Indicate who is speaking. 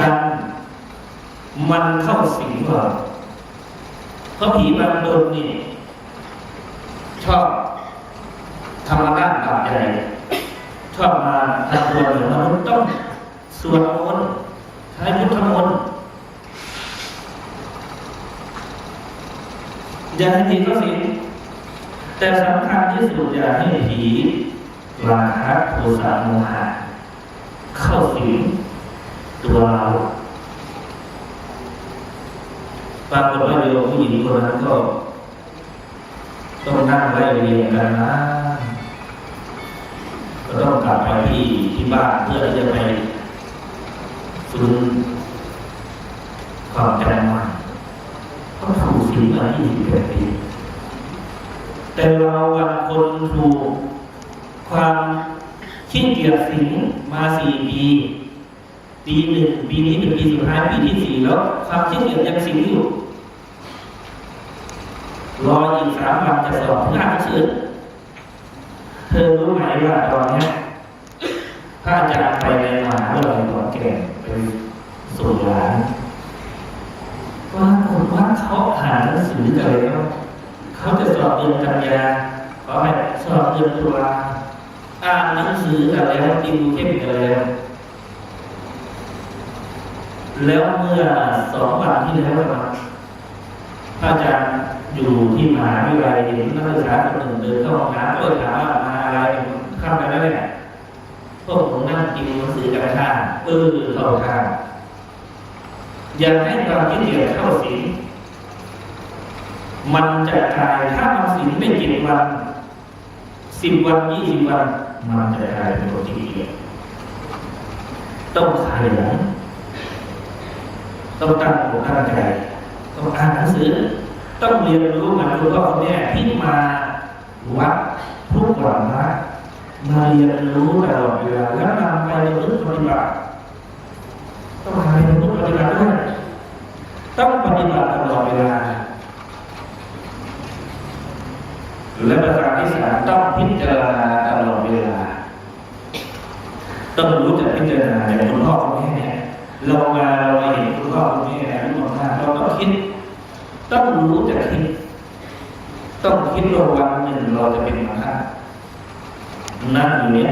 Speaker 1: กัน มันเข้าสิงเราเพราะผีบางตนนี่ชอบทำด้านบาปใหญ่ชอบมาทำตัวเหนือมนุษย์ต้องสวดมนต์ใช้พุทธมนต์อย่าให้ผีเข้าสิงแต่สำคัญที่สุดอย่าให้ผีราคะโทสะโมหะเข้าสิง ตัวเราปรากฏว่าโยมผู้หญิงคนนั้นก็ต้องนั่งไล่เรียงกันนะก็ต้องกลับไปที่ที่บ้านเพื่อที่จะไปฟื้นความจำใหม่ก็ถูกสิงมาที่สิบแปดปีแต่เราวันคนถูกความขี้เกียจสิงมาสี่ปี ปีหนึ่งปีนี้เป็นปีสุดท้ายปีที่สี่แล้วความขี้เกียจยังสิงอยู่รออีกสามวันจะสอบพระหนังสือเธอรู้ไหมว่าตอนนี้พระอาจารย์ไปในมหาวิทยาลัยขอนแก่นไปส่งหลานว่าคนว่าเขาอ่านหนังสือกันแล้วเขาจะสอบเดือนกันยาขอให้สอบเดือนตุลาอ่านหนังสือกันแล้วติวเข้มกันแล้ว แล้วเมื่อสองวันที่แล้วนะครับพระอาจารย์อยู่ที่มหาวิทยาลัยเห็นนักศึกษาคนหนึ่งเดินเข้าห้องน้ำก็เลยถามว่ามาอะไรเข้าไปแล้วเนี่ยพวกผมนั่งกินหนังสือกันข้าเออเข้าข้างอย่าให้ความคิดเกียจเข้าสิงมันจะกลายถ้ามันสิงไม่เจ็ดวันสิบวันยี่สิบวันมันจะกลายเป็นคนที่เกียจต้องขยัน ต้องตั้งอกตั้งใจต้องอ่านหนังสือ ต้องเรียนรู้มันรู้ว่าคนเนี้ยที่มาวัดทุกวันนะมาเรียนรู้ตลอดเวลาแล้วนำไปประพฤติปฏิบัติต้องทำให้ประพฤติปฏิบัติด้วยต้องปฏิบัติตลอดเวลาและประการที่สามต้องพิจารณาตลอดเวลา ต้องรู้จักพิจารณาอย่างคุณพ่อคุณแม่ เรามาเราเห็นคุณพ่อคุณแม่อายุมากๆเราต้องคิด ต้องรู้จักคิด ต้องคิดว่าวันหนึ่งเราจะเป็นมาค่านั่นอยู่เนี่ย